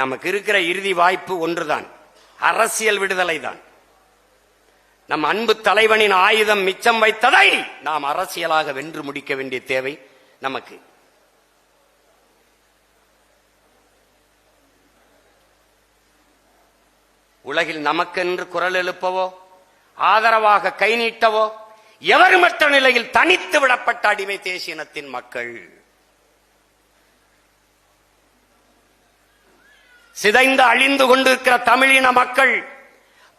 நமக்கு இருக்கிற இறுதி வாய்ப்பு ஒன்றுதான். அரசியல் விடுதலை தான் நம் அன்பு தலைவனின் ஆயுதம் மிச்சம் வைத்ததை நாம் அரசியலாக வென்று முடிக்க வேண்டிய தேவை நமக்கு. உலகில் நமக்கென்று குரல் எழுப்பவோ ஆதரவாக கை நீட்டவோ எவருமற்ற நிலையில் தனித்து விடப்பட்ட அடிமை தேசியனத்தின் மக்கள்? சிதைந்து அழிந்து கொண்டிருக்கிற தமிழின மக்கள்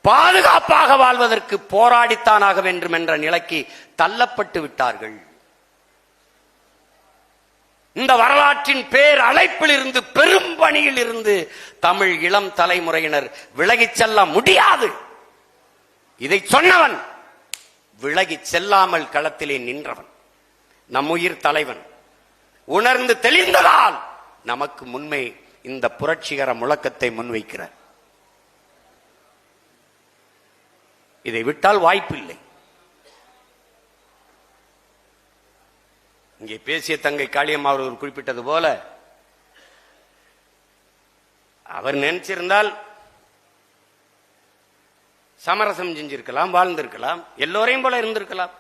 பாதுகாப்பாக வாழ்வதற்கு போராடித்தானாக வேண்டும் என்ற நிலைக்கு தள்ளப்பட்டு விட்டார்கள். இந்த வரலாற்றின் பேர் அழைப்பில் இருந்து பெரும் பணியில் இருந்து தமிழ் இளம் தலைமுறையினர் விலகிச் செல்ல முடியாது. இதை சொன்னவன் விலகிச் செல்லாமல் களத்திலே நின்றவன். நம் உயிர் தலைவன். உணர்ந்து தெளிந்ததால் நமக்கு முன்மே இந்த புரட்சிகர முழக்கத்தை முன்வைக்கிறார். இதை விட்டால் வாய்ப்பில்லை. இங்கே பேசிய தங்கை காளியம்மா அவர் குறிப்பிட்டது போல அவர் நினைச்சிருந்தால் சமரசம் செஞ்சிருக்கலாம் வாழ்ந்திருக்கலாம் எல்லோரையும் போல இருந்திருக்கலாம்.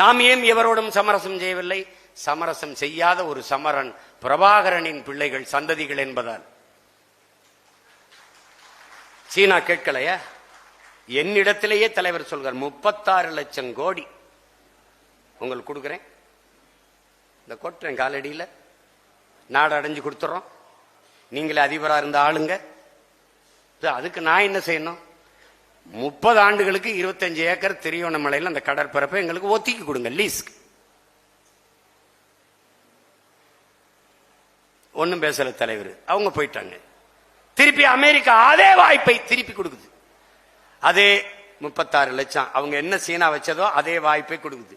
நாம் ஏன் எவரோடும் சமரசம் செய்யவில்லை? சமரசம் செய்யாத ஒரு சமரன் பிரபாகரனின் பிள்ளைகள் சந்ததிகள் என்பதால். சீனா கேட்கலையா? என்னிடத்திலேயே தலைவர் சொல்கிறார் முப்பத்தாறு லட்சம் கோடி. உங்களுக்கு கொடுக்குறேன். இந்த கொட்டுறேன் காலடியில் நாடு அடைஞ்சு கொடுத்துறோம். நீங்களே அதிபராக இருந்த ஆளுங்க. அதுக்கு நான் என்ன செய்யணும்? முப்பது ஆண்டுகளுக்கு இருபத்தஞ்சு ஏக்கர் திரியோணமலையில் அந்த கடற்பரப்பை எங்களுக்கு ஒத்திக்கி கொடுங்க லீஸ்க்கு ஒன்றும் பேசல தலைவர். அவங்க போயிட்டாங்க. திருப்பி அமெரிக்கா அதே வாய்ப்பை திருப்பி கொடுக்குது. அதே முப்பத்தாறு லட்சம். அவங்க என்ன சீனா வச்சதோ அதே வாய்ப்பை கொடுக்குது.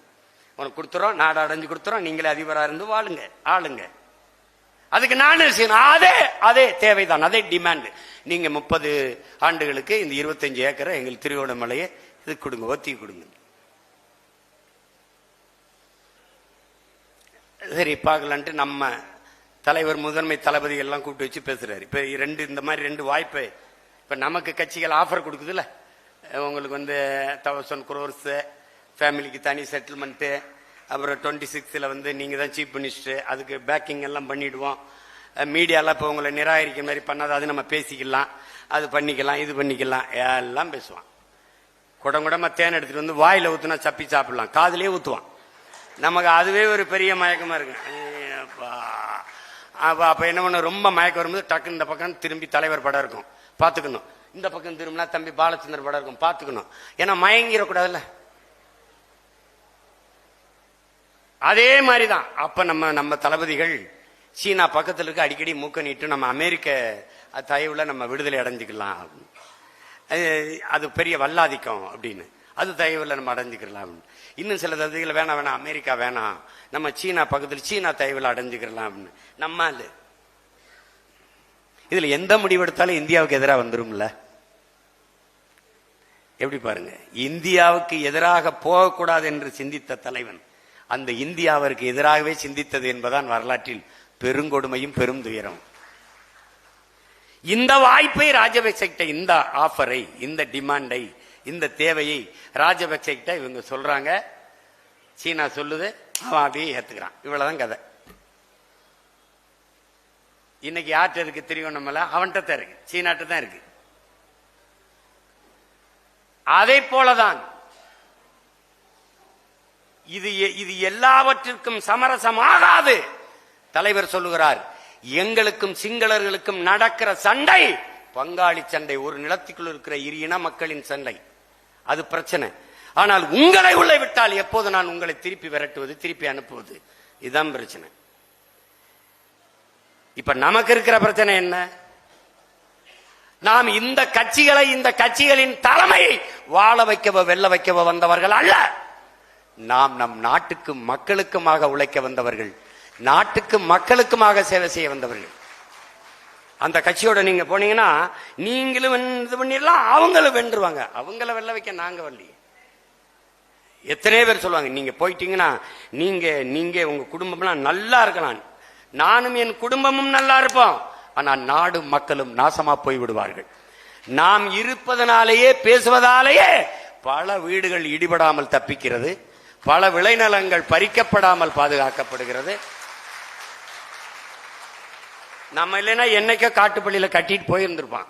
உனக்கு கொடுத்துறோம் நாடு அடைஞ்சு கொடுத்துறோம் நீங்களே அதிபராக இருந்து வாழுங்க ஆளுங்க. அதுக்கு நான் சீனா அதே அதே தேவைதான் அதே டிமாண்ட் நீங்க முப்பது ஆண்டுகளுக்கு இந்த இருபத்தஞ்சு ஏக்கரை எங்களுக்கு திருவோணமலையை இது கொடுங்க ஒத்தி கொடுங்க. சரி பார்க்கலான்ட்டு நம்ம தலைவர் முதன்மை தளபதி எல்லாம் கூப்பிட்டு வச்சு பேசுறாரு. இப்ப ரெண்டு இந்த மாதிரி ரெண்டு வாய்ப்பு இப்ப நமக்கு கட்சிகள் ஆஃபர் கொடுக்குதுல்ல? உங்களுக்கு வந்து தௌசண்ட் குரோர்ஸ் ஃபேமிலிக்கு தனி செட்டில்மெண்ட்டு அப்புறம் டுவெண்ட்டி சிக்ஸில் வந்து நீங்கள் தான் சீஃப் மினிஸ்டர் அதுக்கு பேக்கிங் எல்லாம் பண்ணிடுவோம். மீடியாலாம் இப்போ உங்களை நிராகரிக்கிற மாதிரி பண்ணாத அது நம்ம பேசிக்கலாம். அது பண்ணிக்கலாம் இது பண்ணிக்கலாம். எல்லாம் பேசுவான். குடம் குடமாக தேன் எடுத்துட்டு வந்து வாயில் ஊற்றுனா சப்பி சாப்பிடலாம். காதுலேயே ஊற்றுவான் நமக்கு அதுவே ஒரு பெரிய மயக்கமாக இருக்கு. அப்போ அப்போ என்ன பண்ண ரொம்ப மயக்கம் வரும்போது டக்குன்னு இந்த பக்கம் திரும்பி தலைவர் படம் இருக்கும். பார்த்துக்கணும். இந்த பக்கம் திரும்பினா தம்பி பாலச்சந்தர் படம் இருக்கும். பார்த்துக்கணும். ஏன்னா மயங்கிடக்கூடாதுல்ல அதே மாதிரி தான் அப்போ நம்ம நம்ம தளபதிகள் சீனா பக்கத்தில் இருக்க அடிக்கடி மூக்க நீட்டு நம்ம அமெரிக்க தயவில் நம்ம விடுதலை அடைஞ்சிக்கலாம். அது- அது பெரிய வல்லாதிக்கம் அப்படின்னு. அது தயவில் நம்ம அடைஞ்சுக்கலாம் அப்படின்னு. இன்னும் சில தகுதிகள் வேணாம் வேணாம். அமெரிக்கா வேணாம். நம்ம சீனா பக்கத்தில் சீனா தயவில் அடைஞ்சுக்கலாம் அப்படின்னு. நம்ம அது இதில் எந்த முடிவெடுத்தாலும் இந்தியாவுக்கு எதிராக வந்துரும்ல. எப்படி பாருங்க? இந்தியாவுக்கு எதிராக போகக்கூடாது என்று சிந்தித்த தலைவன் அந்த இந்தியாவிற்கு எதிராகவே சிந்தித்தது என்பதான் வரலாற்றில் பெருங்கொடுமையும் பெரும் துயரம். இந்த வாய்ப்பை ராஜபக்சே கிட்ட இந்த ஆஃபரை இந்த டிமாண்டை இந்த தேவையை ராஜபக்சே கிட்ட இவங்க சொல்றாங்க. சீனா சொல்லுது அவன் அப்படியே ஏத்துக்கிறான். இவ்வளவுதான் கதை. இன்னைக்கு யார்கிட்ட இருக்கு திருவண்ணாமலை அவன்கிட்ட தான் இருக்கு. சீனாட்ட தான் இருக்கு. அதை போலதான் இது இது எல்லாவற்றிற்கும் சமரசமாகாது. தலைவர் சொல்லுகிறார் எங்களுக்கும் சிங்களர்களுக்கும் நடக்கிற சண்டை பங்காளி சண்டை. ஒரு நிலத்துக்குள் இருக்கிற இரு இன மக்களின் சண்டை. அது பிரச்சனை. ஆனால் உங்களை உள்ளே விட்டால் எப்போது நான் உங்களை திருப்பி விரட்டுவது திருப்பி அனுப்புவது? இதுதான் பிரச்சனை. இப்ப நமக்கு இருக்கிற பிரச்சனை என்ன? நாம் இந்த கட்சிகளை இந்த கட்சிகளின் தலைமையை வாழ வைக்கவோ வெல்ல வைக்கவோ வந்தவர்கள் அல்ல. நாம் நம் நாட்டுக்கும் மக்களுக்குமாக உழைக்க வந்தவர்கள் நாட்டுக்கும் மக்களுக்குமாக சேவை செய்ய வந்தவர்கள். அந்த கட்சியோட நீங்க போனீங்கன்னா நீங்களும் இது பண்ணிடலாம் அவங்களும் வென்றுவாங்க. அவங்கள வெல்ல வைக்க நாங்க வரலையே. எத்தனை பேர் சொல்லுவாங்க நீங்க போயிட்டீங்கன்னா நீங்க நீங்க உங்க குடும்பம்லாம் நல்லா இருக்கலாம். நானும் என் குடும்பமும் நல்லா இருப்போம். ஆனா நாடும் மக்களும் நாசமா போய் விடுவார்கள் நாம் இருப்பதனாலேயே பேசுவதாலேயே பல வீடுகள் இடிபடாமல் தப்பிக்கிறது. பல விளைநிலங்கள் பறிக்கப்படாமல் பாதுகாக்கப்படுகிறது. நம்ம இல்லைன்னா என்னைக்கோ காட்டுப்பள்ளியில கட்டிட்டு போயிருந்திருப்பான்.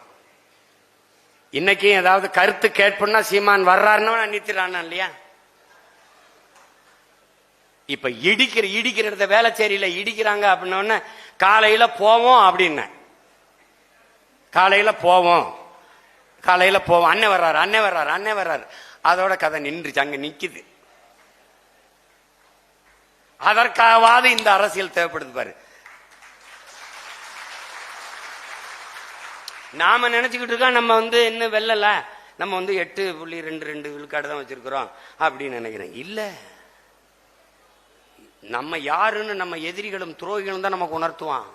இன்னைக்கும் ஏதாவது கருத்து கேட்போம்னா சீமான் வர்றாருன்னு நிறுத்திடுறான் இல்லையா? இப்ப இடிக்கிற இடிக்கிற இடத்த வேலைச்சேரியில இடிக்கிறாங்க அப்படின்ன காலையில போவோம் அப்படின்னு. காலையில போவோம். காலையில போவோம். அண்ணன் வர்றாரு அண்ணன் வர்றாரு அண்ணன் வர்றாரு. அதோட கதை நின்றுச்சு. அங்க நிக்குது. அதற்காகவாது இந்த அரசியல் தேவைப்படுது பாரு. நாம நினைச்சுக்கிட்டு இருக்கோம் நம்ம வந்து இன்னும் வெல்லல? நம்ம வந்து எட்டு புள்ளி ரெண்டு ரெண்டு விழுக்காடு தான் வச்சிருக்கிறோம் அப்படின்னு நினைக்கிறேன். இல்ல. நம்ம யாருன்னு நம்ம எதிரிகளும் துரோகிகளும் தான் நமக்கு உணர்த்துவான்.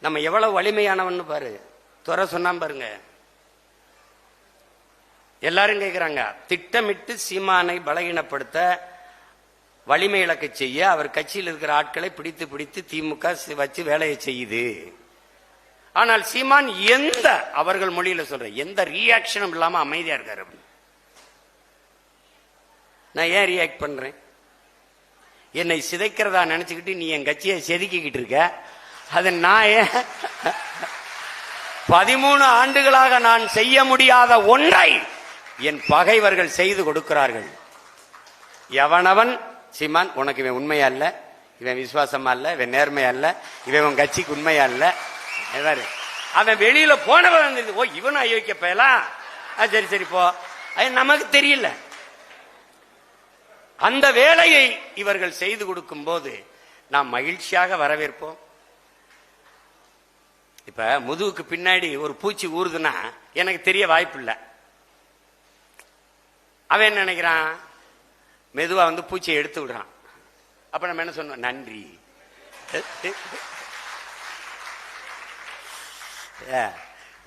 நம்ம எவ்வளவு வலிமையானவன்னு பாரு. துறை சொன்னான் பாருங்க. எல்லாரும் கேட்கிறாங்க திட்டமிட்டு சீமானை பலகீனப்படுத்த வலிமை இழக்க செய்ய அவர் கட்சியில் இருக்கிற ஆட்களை பிடித்து பிடித்து திமுக வச்சு வேலையை செய்யுது. ஆனால் சீமான் எந்த அவர்கள் மொழியில சொல்ற எந்த ரியாக்ஷனும் இல்லாம அமைதியா இருக்காரு நான் ஏன் ரியாக்ட் பண்றேன்? என்னை சிதைக்கிறதா நினைச்சுக்கிட்டு நீ என் கட்சியை செதுக்கிக்கிட்டு இருக்க? அது நான் ஏன் பதிமூணு ஆண்டுகளாக நான் செய்ய முடியாத ஒன்றை என் பகைவர்கள் செய்து கொடுக்கிறார்கள். எவனவன் சீமான் உனக்கு இவன் உண்மையா இல்ல இவன் விசுவாசமா இல்ல இவன் நேர்மையா இல்ல இவன் உன் கட்சிக்கு உண்மையா இல்லை அவன் வெளியில போனவன் ஓ இவன் அயோக்கிய பயலாம் சரி சரி போ. அது நமக்கு தெரியல. அந்த வேலையை இவர்கள் செய்து கொடுக்கும் போது நாம் மகிழ்ச்சியாக வரவேற்போம். இப்ப முதுகுக்கு பின்னாடி ஒரு பூச்சி ஊறுதுன்னா எனக்கு தெரிய வாய்ப்பு இல்லை அவன் என்ன நினைக்கிறான்? மெதுவா வந்து பூச்சியை எடுத்து விடுறான். அப்ப நம்ம என்ன சொன்னோம்? நன்றி.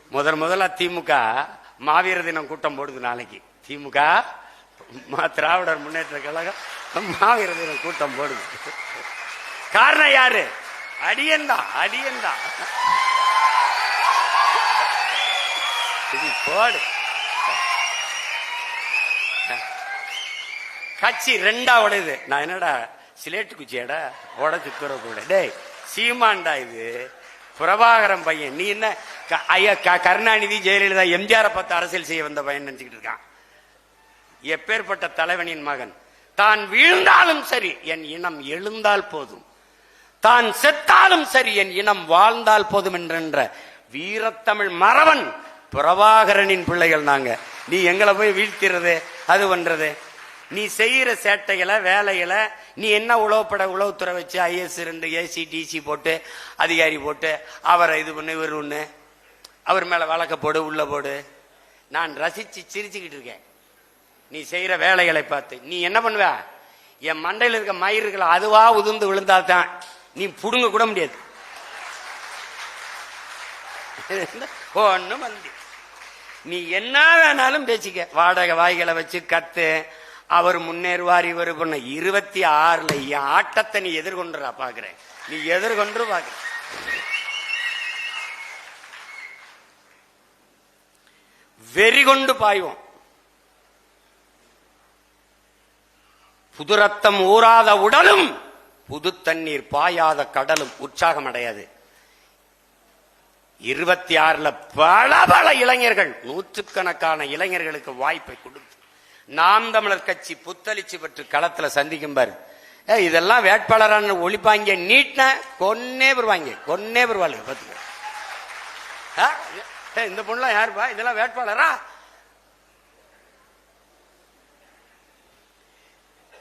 முதல் முதல்ல திமுக மாவீர தினம் கூட்டம் போடுது நாளைக்கு. திமுக மா- திராவிடர் முன்னேற்ற கழகம் மாவீர தினம் கூட்டம் போடுது. காரணம் யாரு? அடியன்தான் அடியன்தான் போடு. கட்சி ரெண்டா உடையுது நான் என்னடா சிலேட்டு குச்சியடா? உடச்சு தூர கூட டேய் சீமான்டா இது. பிரபாகரன் பையன். நீ என்ன? க- ஐயா க- கருணாநிதி ஜெயலலிதா எம்ஜிஆரை பார்த்து அரசியல் செய்ய வந்த பையன் நினைச்சுக்கிட்டு இருக்கான். எப்பேற்பட்ட தலைவனின் மகன். தான் வீழ்ந்தாலும் சரி என் இனம் எழுந்தால் போதும். தான் செத்தாலும் சரி என் இனம் வாழ்ந்தால் போதும் என்ற வீரத்தமிழ் மறவன் பிரபாகரனின் பிள்ளைகள் நாங்க. நீ எங்களை போய் வீழ்த்திறது அது பண்றது? நீ செய்யற சேட்டைகளை வேலைகளை நீ என்ன உளவுப்பட உளவுத்துறை வச்சு ஐஎஸ் ரெண்டு ஏசி டிசி போட்டு அதிகாரி போட்டு அவரை இது பண்ணு இவர் ஒண்ணு. அவர் மேல வழக்க போடு உள்ள போடு. நான் ரசிச்சு சிரிச்சுக்கிட்டு இருக்கேன். நீ செய்யற வேலைகளை பார்த்து. நீ என்ன பண்ணுவ? என் மண்டையில் இருக்க மயிர்கள் அதுவா உதிர்ந்து விழுந்தால்தான் நீ புடுங்க கூட முடியாது. ஒன்றும் வந்து நீ என்ன வேணாலும் பேசிக்க. வாடகை வாய்களை வச்சு கத்து அவர் முன்னேறுவார் இவர் பண்ண. இருபத்தி ஆறுல என் ஆட்டத்தை நீ எதிர்கொண்டுறா பாக்குறேன் நீ எதிர்கொண்டு பாக்குற வெறி கொண்டு பாய்வோம். புது ரத்தம் ஊறாத உடலும் புது தண்ணீர் பாயாத கடலும் உற்சாகம் அடையாது. இருபத்தி ஆறுல பல பல இளைஞர்கள் நூற்றுக்கணக்கான இளைஞர்களுக்கு வாய்ப்பை கொடுத்து நாம் தமிழர் கட்சி புத்தளிச்சு பெற்று களத்துல சந்திக்கும் பாரு. ஏ, இதெல்லாம் வேட்பாளரான ஒழிப்பாங்க நீட்ன கொன்னே வருவாங்க கொன்னே வருவாங்க பாத்துக்க ஆ, ஏ, இந்த பொண்ணுலாம் யாருப்பா? இதெல்லாம் வேட்பாளரா?